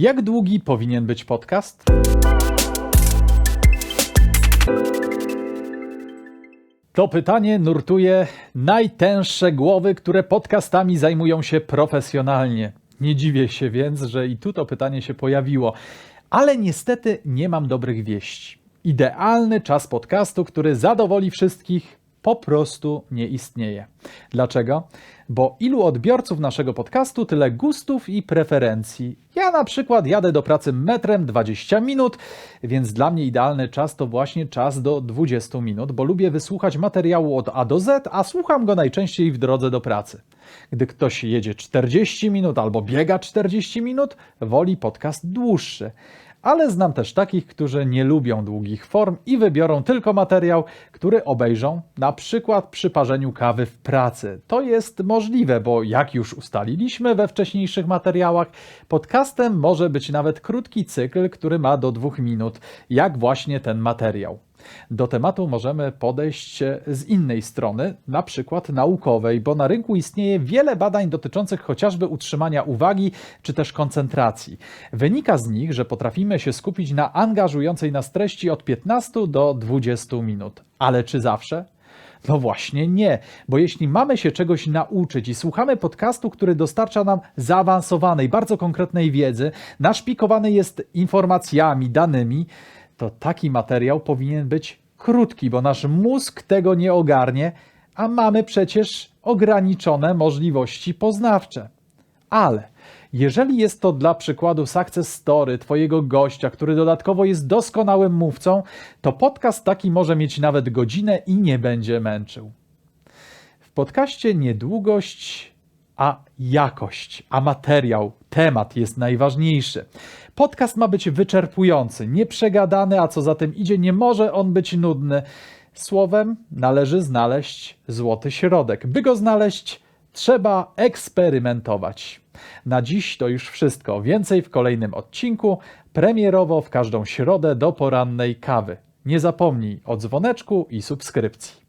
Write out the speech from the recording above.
Jak długi powinien być podcast? To pytanie nurtuje najtęższe głowy, które podcastami zajmują się profesjonalnie. Nie dziwię się więc, że i tu to pytanie się pojawiło. Ale niestety nie mam dobrych wieści. Idealny czas podcastu, który zadowoli wszystkich, po prostu nie istnieje. Dlaczego? Bo ilu odbiorców naszego podcastu, tyle gustów i preferencji. Na przykład jadę do pracy metrem 20 minut, więc dla mnie idealny czas to właśnie czas do 20 minut, bo lubię wysłuchać materiału od A do Z, a słucham go najczęściej w drodze do pracy. Gdy ktoś jedzie 40 minut albo biega 40 minut, woli podcast dłuższy. Ale znam też takich, którzy nie lubią długich form i wybiorą tylko materiał, który obejrzą, na przykład przy parzeniu kawy w pracy. To jest możliwe, bo jak już ustaliliśmy we wcześniejszych materiałach, podcastem może być nawet krótki cykl, który ma do dwóch minut, jak właśnie ten materiał. Do tematu możemy podejść z innej strony, na przykład naukowej, bo na rynku istnieje wiele badań dotyczących chociażby utrzymania uwagi czy też koncentracji. Wynika z nich, że potrafimy się skupić na angażującej nas treści od 15 do 20 minut. Ale czy zawsze? No właśnie nie, bo jeśli mamy się czegoś nauczyć i słuchamy podcastu, który dostarcza nam zaawansowanej, bardzo konkretnej wiedzy, naszpikowany jest informacjami, danymi, to taki materiał powinien być krótki, bo nasz mózg tego nie ogarnie, a mamy przecież ograniczone możliwości poznawcze. Ale jeżeli jest to dla przykładu success story Twojego gościa, który dodatkowo jest doskonałym mówcą, to podcast taki może mieć nawet godzinę i nie będzie męczył. W podcaście nie długość, a jakość, a materiał, temat jest najważniejszy. Podcast ma być wyczerpujący, nieprzegadany, a co za tym idzie, nie może on być nudny. Słowem, należy znaleźć złoty środek. By go znaleźć, trzeba eksperymentować. Na dziś to już wszystko. Więcej w kolejnym odcinku, premierowo w każdą środę do porannej kawy. Nie zapomnij o dzwoneczku i subskrypcji.